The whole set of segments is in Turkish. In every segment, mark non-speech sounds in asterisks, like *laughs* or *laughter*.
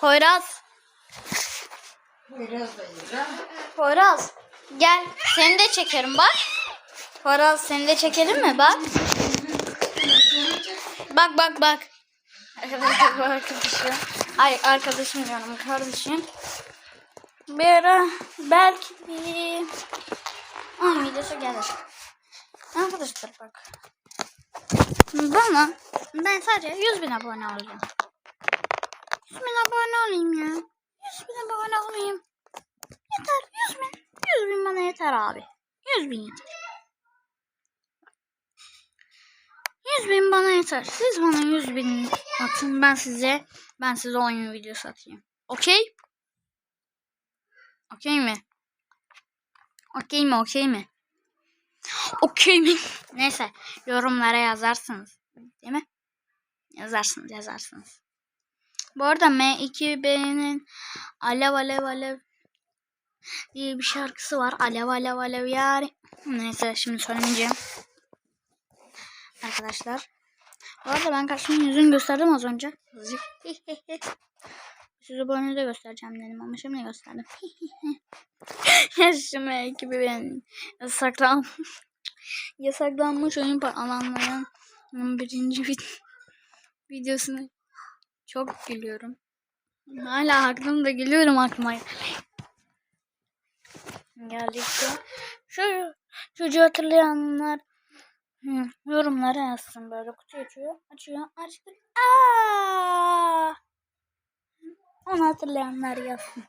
Poyraz. Da yiyeceğim. Poyraz. Gel. Seni de çekerim bak. Poyraz seni de çekelim mi? Bak. Bak bak bak. Arkadaşlar *laughs* bu arkadaşım. Ay arkadaşım diyorum kardeşim. Bir ara belki bir Ay videosu gelir. Arkadaşlar bak. Bana ben sadece 100 bin abone olacağım. 100 bin abone olayım ya. 100 bin abone olayım. Yeter 100 bin. 100 bin bana yeter abi. 100 bin yeter. 100 bin bana yeter. Siz bana 100 bin atın. Ben size ben size oyun videosu atayım. Okey? Okey mi? Okey mi? Okey mi? Okey mi? *laughs* Neyse yorumlara yazarsınız. Değil mi? Yazarsınız yazarsınız. Bu arada M2B'nin Alev Alev Alev diye bir şarkısı var. Alev Alev Alev yari. Neyse şimdi söylemeyeceğim. Arkadaşlar. Bu arada ben karşımın yüzünü gösterdim az önce. *laughs* Size bu önü de göstereceğim dedim ama şimdi gösterdim. *laughs* ya şimdi ekibi benim yasaklan *laughs* yasaklanmış oyun pa- alanların birinci vid- videosunu çok gülüyorum. Hala aklımda gülüyorum aklıma. Geldikçe şu çocuğu hatırlayanlar hı, yorumlara yazsın böyle kutu açıyor açıyor açıyor. Aa! Onu hatırlayanlar yazsın.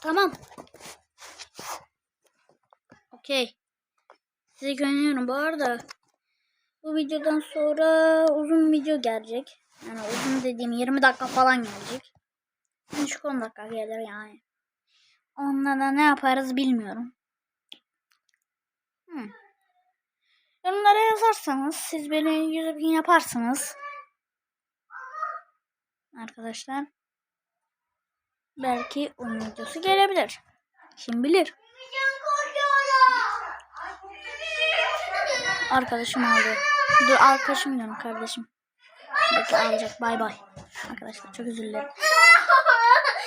Tamam. Okey. Size güveniyorum. Bu arada bu videodan sonra uzun video gelecek. Yani uzun dediğim 20 dakika falan gelecek. 13-10 dakika gelir yani. Onunla da ne yaparız bilmiyorum. Hmm. Yorumlara yazarsanız siz beni 100 bin yaparsınız. Arkadaşlar. Belki oyun videosu gelebilir. Kim bilir. Arkadaşım aldı. Dur arkadaşım diyorum kardeşim. Bekle ancak bay bay. Arkadaşlar çok özür dilerim. *laughs*